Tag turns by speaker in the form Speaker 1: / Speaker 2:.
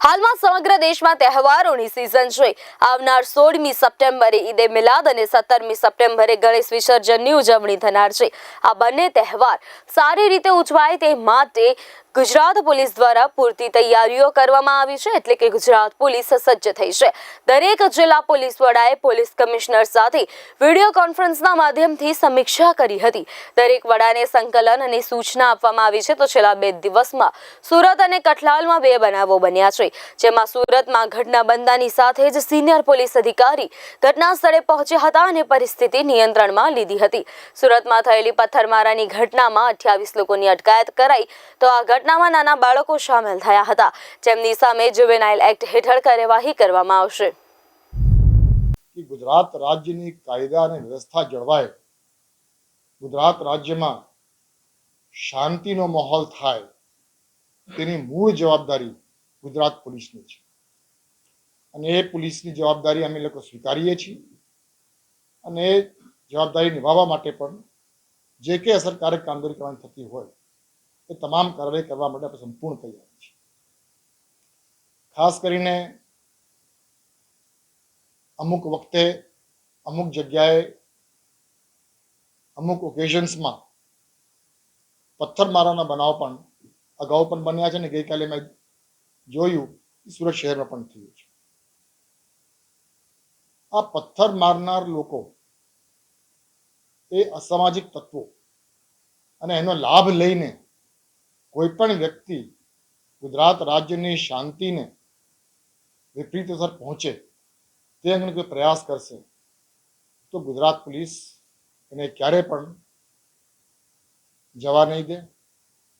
Speaker 1: હાલમાં સમગ્ર દેશમાં તહેવારોની સિઝન છે. આવનાર સોળમી સપ્ટેમ્બરે ઈદે મિલાદ અને સત્તરમી સપ્ટેમ્બરે ગણેશ વિસર્જનની ઉજવણી થનાર છે. આ બંને તહેવાર સારી રીતે ઉજવાય તે માટે ગુજરાત પોલીસ દ્વારા પૂરતી તૈયારીઓ કરવામાં આવી છે એટલે કે ગુજરાત પોલીસ સજ્જ થઈ છે. દરેક જિલ્લા પોલીસ વડાએ પોલીસ કમિશનર સાથે વીડિયો કોન્ફરન્સના માધ્યમથી સમીક્ષા કરી હતી. દરેક વડાને સંકલન અને સૂચના આપવામાં આવી છે. તો છેલ્લા બે દિવસમાં સુરત અને કઠલાલમાં બે બનાવો બન્યા છે. જેમાં સુરતમાં ઘટના બનતાની સાથે જ સિનિયર પોલીસ અધિકારી ઘટના સ્થળે પહોંચ્યા હતા અને પરિસ્થિતિ નિયંત્રણમાં લીધી હતી. સુરતમાં થયેલી પથ્થરમારાની ઘટનામાં અઠ્યાવીસ લોકોની અટકાયત કરાઈ તો આ ઘટનામાં નાના બાળકો સામેલ થયા હતા. જેમની સામે જુવેનાઇલ એક્ટ હેઠળ કાર્યવાહી કરવામાં આવશે.
Speaker 2: ગુજરાત રાજ્યની કાયદા અને વ્યવસ્થા જળવાય. ગુજરાત રાજ્યમાં શાંતિનો માહોલ થાય. તેની મૂળ જવાબદારી ગુજરાત પોલીસની છે. અને એ પોલીસની જવાબદારી અમે લોકો સ્વીકારીએ છીએ. અને એ જવાબદારી નિભાવવા માટે પણ જે કે અસરકારક કામગીરી કરવાની થતી હોય, એ તમામ કાર્યવાહી કરવા માટે આપણે સંપૂર્ણ તૈયાર છીએ. ખાસ કરીને અમુક વખતે અમુક જગ્યાએ અમુક ઓકેઝન્સમાં પથ્થરમારાના બનાવ પણ અગાઉ પણ બન્યા છે ને ગઈકાલે મેં જોયું સુરત શહેરમાં પણ થયું છે. આ પથ્થર મારનાર લોકો એ અસામાજિક તત્વો અને એનો લાભ લઈને કોઈ પણ વ્યક્તિ ગુજરાત રાજ્યની શાંતિને વિપરીત અસર પહોંચે, તે અંગે કોઈ પ્રયાસ કરશે, તો ગુજરાત પોલીસ એને ક્યારે પણ જવા નહીં દે.